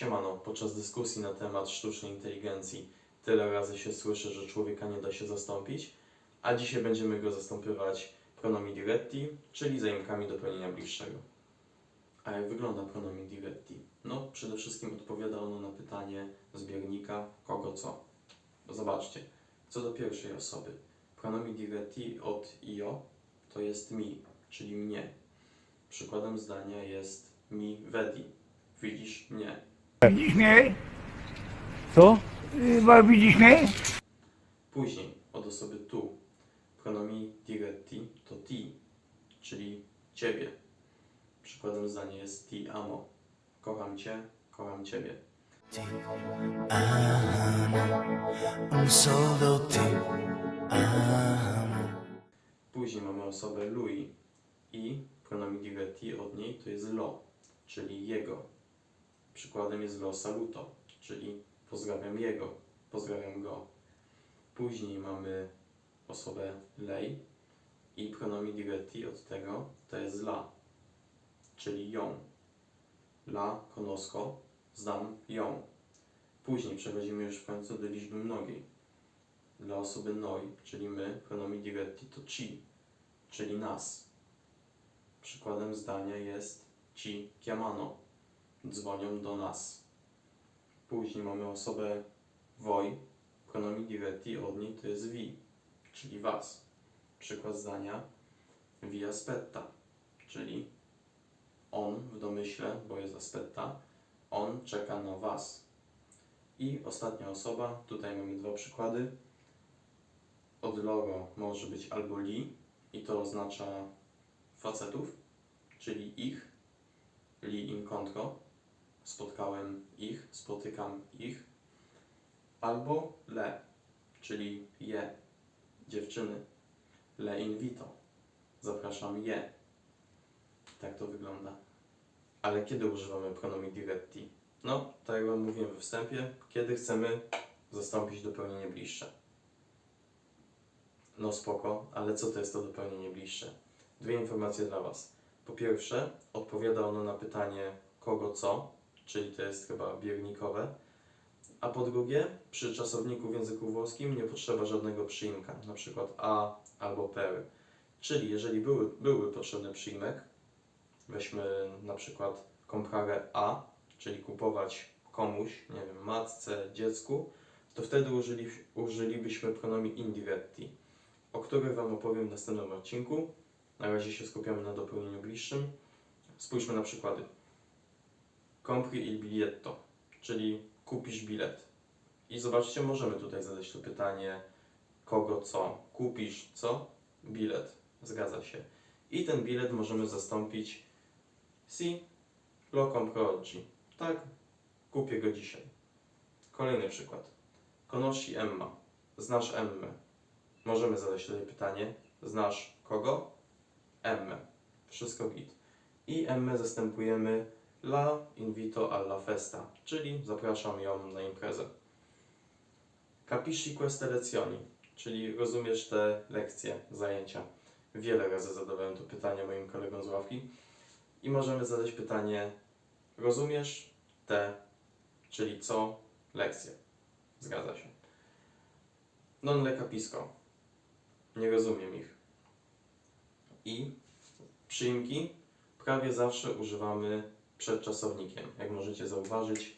Siemano, podczas dyskusji na temat sztucznej inteligencji tyle razy się słyszy, że człowieka nie da się zastąpić, a dzisiaj będziemy go zastąpywać pronomi diretti, czyli zajmkami do pełnienia bliższego. A jak wygląda pronomi diretti? No, przede wszystkim odpowiada ono na pytanie zbiornika kogo co. Zobaczcie, co do pierwszej osoby. Pronomi diretti od io to jest mi, czyli mnie. Przykładem zdania jest mi vedi. Widzisz mnie. Widzisz mnie? Co? Y, widzisz mnie? Później od osoby tu. Pronomi diretti to ti, czyli ciebie. Przykładem zdania jest ti amo. Kocham cię, kocham ciebie. Un solo te amo. Później mamy osobę lui i pronomi diretti od niej to jest lo, czyli jego. Przykładem jest lo saluto, czyli pozdrawiam jego, pozdrawiam go. Później mamy osobę lei i pronomi diretti od tego to jest la, czyli ją. La conosco, znam ją. Później przechodzimy już w końcu do liczby mnogiej. Dla osoby noi, czyli my, pronomi diretti to ci, czyli nas. Przykładem zdania jest ci chiamano, dzwonią do nas. Później mamy osobę voi, pronomi diretti od niej to jest vi, czyli was. Przykład zdania vi aspetta, czyli on w domyśle, bo jest aspetta, on czeka na was. I ostatnia osoba, tutaj mamy dwa przykłady. Od loro może być albo li, i to oznacza facetów, czyli ich, li incontro, spotkałem ich, spotykam ich, albo le, czyli je, dziewczyny, le invito, zapraszam je. Tak to wygląda. Ale kiedy używamy pronomi diretti? No, tak jak Wam mówiłem we wstępie, kiedy chcemy zastąpić dopełnienie bliższe. No spoko, ale co to jest to dopełnienie bliższe? Dwie informacje dla Was. Po pierwsze, odpowiada ono na pytanie kogo co, czyli to jest chyba biernikowe. A po drugie, przy czasowniku w języku włoskim nie potrzeba żadnego przyimka, przykład a albo per. Czyli jeżeli były, były potrzebny przyimek, weźmy na przykład comprare a, czyli kupować komuś, nie wiem, matce, dziecku, to wtedy użyli, użylibyśmy pronomi indiretti o których Wam opowiem w następnym odcinku. Na razie się skupiamy na dopełnieniu bliższym. Spójrzmy na przykłady. Compri il biglietto, czyli kupisz bilet. I zobaczcie, możemy tutaj zadać to pytanie, kogo co? Kupisz co? Bilet. Zgadza się. I ten bilet możemy zastąpić si lo compro oggi. Tak, kupię go dzisiaj. Kolejny przykład. Conosci Emma. Znasz Emmę. Możemy zadać tutaj pytanie, znasz kogo? Emmę. Wszystko git. I Emmę zastępujemy la invito alla festa, czyli zapraszam ją na imprezę. Capisci queste lezioni, czyli rozumiesz te lekcje, zajęcia. Wiele razy zadawałem to pytanie moim kolegom z ławki. I możemy zadać pytanie, rozumiesz te, czyli co, lekcje. Zgadza się. Non le capisco. Nie rozumiem ich. I przyimki prawie zawsze używamy przed czasownikiem. Jak możecie zauważyć,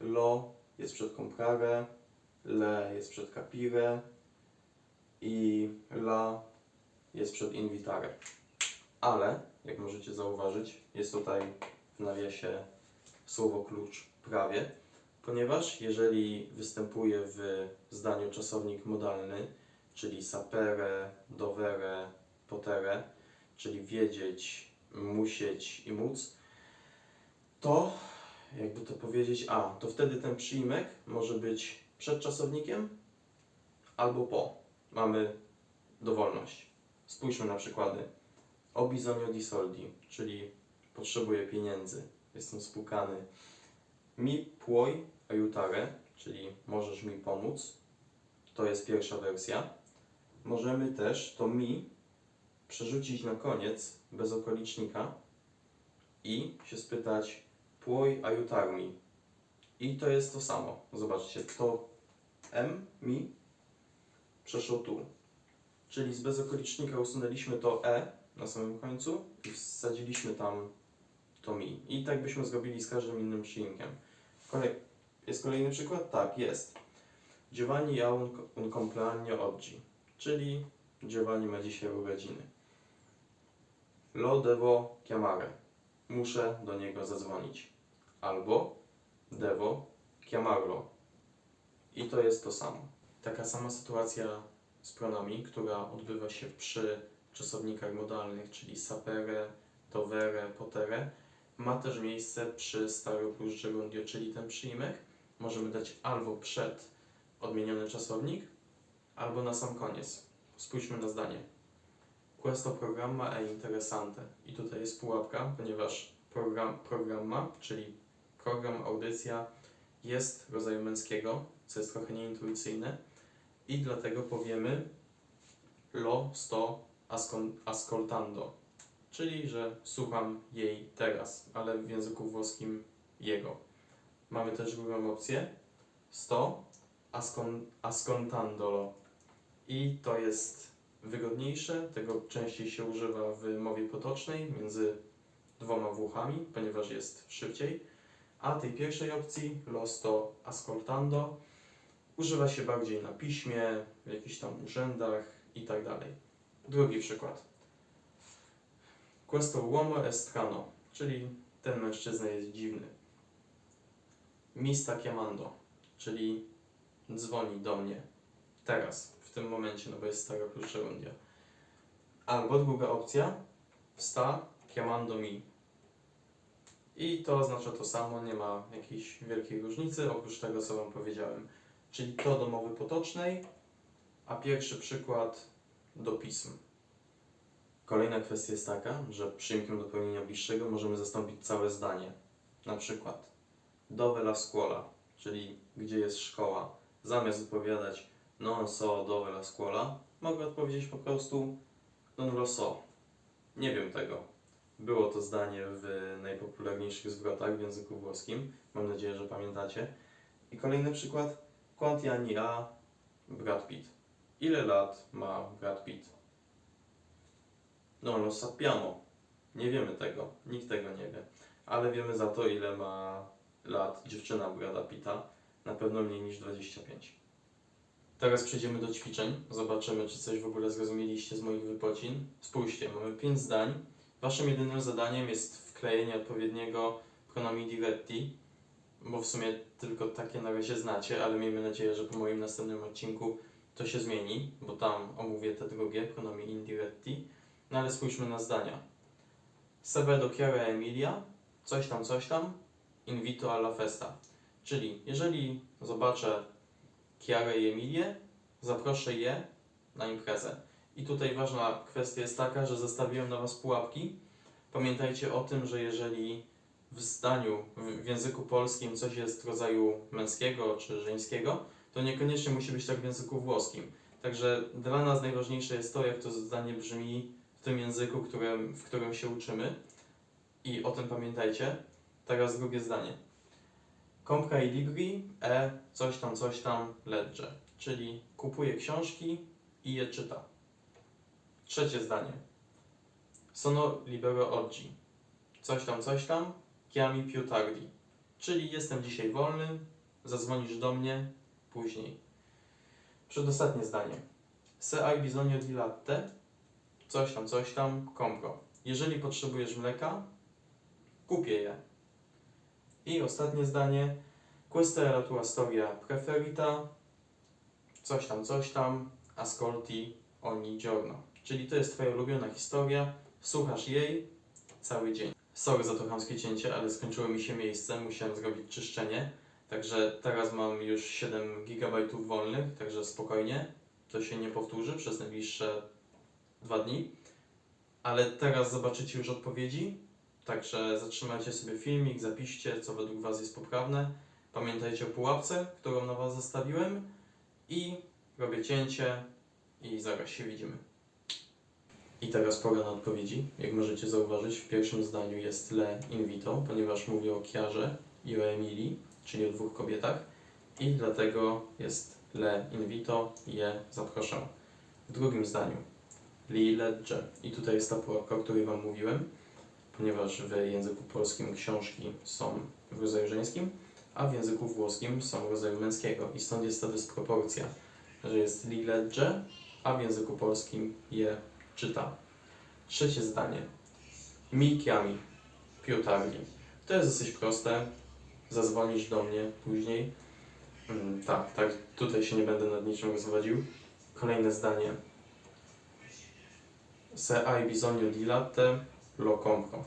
lo jest przed comprare, le jest przed capire i la jest przed invitare. Ale, jak możecie zauważyć, jest tutaj w nawiasie słowo klucz prawie, ponieważ jeżeli występuje w zdaniu czasownik modalny, czyli sapere, dovere, potere, czyli wiedzieć, musieć i móc, to jakby to powiedzieć, a to wtedy ten przyimek może być przed czasownikiem albo po. Mamy dowolność. Spójrzmy na przykłady. Ho bisogno di soldi, czyli potrzebuję pieniędzy, jestem spłukany. Mi puoi aiutare, czyli możesz mi pomóc. To jest pierwsza wersja możemy też to mi przerzucić na koniec bez okolicznika i się spytać puoi aiutarmi, I to jest to samo. Zobaczcie, to M, mi, przeszło tu. Czyli z bezokolicznika usunęliśmy to E na samym końcu i wsadziliśmy tam to mi. I tak byśmy zrobili z każdym innym przyimkiem. Kolej... Jest kolejny przykład? Tak, jest. Giovanni ha un, un compleanno oggi, czyli Giovanni ma dzisiaj urodziny. Lo devo chiamare. Muszę do niego zadzwonić. Albo devo chiamarlo. I to jest to samo. Taka sama sytuacja z pronami, która odbywa się przy czasownikach modalnych, czyli sapere, dovere, potere, ma też miejsce przy staro plus gerundio, czyli ten przyimek możemy dać albo przed odmieniony czasownik, albo na sam koniec. Spójrzmy na zdanie. Questo programma è interessante. I tutaj jest pułapka, ponieważ program, programma, czyli program, audycja jest rodzaju męskiego, co jest trochę nieintuicyjne. I dlatego powiemy lo sto ascol- ascoltando, czyli że słucham jej teraz, ale w języku włoskim jego. Mamy też drugą opcję. Sto ascon- ascoltandolo i to jest wygodniejsze, tego częściej się używa w mowie potocznej między dwoma włóchami, ponieważ jest szybciej, a tej pierwszej opcji lo sto ascoltando używa się bardziej na piśmie, w jakichś tam urzędach i tak. Drugi przykład. Questo uomo è strano, czyli ten mężczyzna jest dziwny. Mi sta chiamando, czyli dzwoni do mnie. Teraz, w tym momencie, no bo jest stara plus gerundio. Albo druga opcja, sta chiamando mi. I to oznacza to samo, nie ma jakiejś wielkiej różnicy, oprócz tego, co Wam powiedziałem. Czyli to do mowy potocznej, a pierwszy przykład do pism. Kolejna kwestia jest taka, że przyimkiem do pełnienia bliższego możemy zastąpić całe zdanie. Na przykład dove la scuola, czyli gdzie jest szkoła. Zamiast odpowiadać non so dove la scuola, mogę odpowiedzieć po prostu non lo so. Nie wiem tego. Było to zdanie w najpopularniejszych zwrotach w języku włoskim. Mam nadzieję, że pamiętacie. I kolejny przykład. Quanti anni ha Brad Pitt? Ile lat ma Brad Pitt? No, lo sappiamo. Nie wiemy tego. Nikt tego nie wie. Ale wiemy za to, ile ma lat dziewczyna Brada Pitta. Na pewno mniej niż 25. Teraz przejdziemy do ćwiczeń. Zobaczymy, czy coś w ogóle zrozumieliście z moich wypocin. Spójrzcie, mamy 5 zdań. Waszym jedynym zadaniem jest wklejenie odpowiedniego pronomi diretti, bo w sumie tylko takie na razie znacie, ale miejmy nadzieję, że po moim następnym odcinku to się zmieni, bo tam omówię te drugie pronomi indiretti. No ale spójrzmy na zdania. Se do Chiara Emilia, coś tam, coś tam, invito alla festa. Czyli jeżeli zobaczę Chiarę i Emilię, zaproszę je na imprezę. I tutaj ważna kwestia jest taka, że zostawiłem na Was pułapki. Pamiętajcie o tym, że jeżeli w zdaniu, w, języku polskim coś jest rodzaju męskiego czy żeńskiego, to niekoniecznie musi być tak w języku włoskim. Także dla nas najważniejsze jest to, jak to zdanie brzmi w tym języku, którym, w którym się uczymy. I o tym pamiętajcie. Teraz drugie zdanie. Compra i libri e coś tam, coś tam legge. Czyli kupuje książki i je czyta. Trzecie zdanie. Sono libero oggi. Coś tam, coś tam. Chiami più tardi. Czyli jestem dzisiaj wolny, zadzwonisz do mnie później. Przedostatnie zdanie. Se hai bisogno di latte? Coś tam, coś tam, compro. Jeżeli potrzebujesz mleka, kupię je. I ostatnie zdanie. Questa è la tua storia preferita? Coś tam, coś tam, ascolti ogni giorno. Czyli to jest twoja ulubiona historia, słuchasz jej cały dzień. Sorry za to chamskie cięcie, ale skończyło mi się miejsce, musiałem zrobić czyszczenie. Także teraz mam już 7 GB wolnych, także spokojnie. To się nie powtórzy przez najbliższe dwa dni. Ale teraz zobaczycie już odpowiedzi. Także zatrzymajcie sobie filmik, zapiszcie, co według Was jest poprawne. Pamiętajcie o pułapce, którą na Was zostawiłem. I robię cięcie i zaraz się widzimy. I teraz pora na odpowiedzi. Jak możecie zauważyć, w pierwszym zdaniu jest le invito, ponieważ mówię o Kiarze i o Emilii. czyli o dwóch kobietach i dlatego jest le invito, je zaproszę. W drugim zdaniu li legge i tutaj jest ta pułapka, o której Wam mówiłem, ponieważ w języku polskim książki są w rodzaju żeńskim, a w języku włoskim są w rodzaju męskiego i stąd jest ta dysproporcja, że jest li legge, a w języku polskim je czyta. Trzecie zdanie. Mi chiami, più tardi. To jest dosyć proste. Zadzwonisz do mnie później. Mm, tak, tak, tutaj się nie będę nad niczym rozwodził. Kolejne zdanie. Se hai bisogno di latte, lo compro.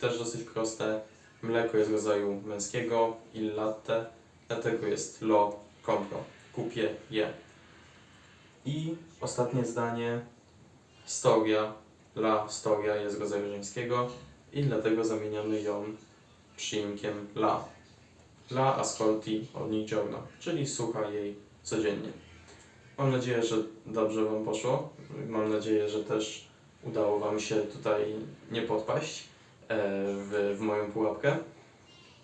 Też dosyć proste. Mleko jest rodzaju męskiego, il latte, dlatego jest lo compro. Kupię je. I ostatnie zdanie. Storia, la storia jest rodzaju żeńskiego i dlatego zamieniamy ją przyimkiem la. La ascolti ogni giorno, czyli słucha jej codziennie. Mam nadzieję, że dobrze Wam poszło. Mam nadzieję, że też udało Wam się tutaj nie podpaść e, w, w moją pułapkę.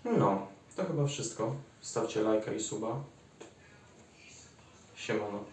No, to chyba wszystko. Stawcie lajka i suba. Siemano.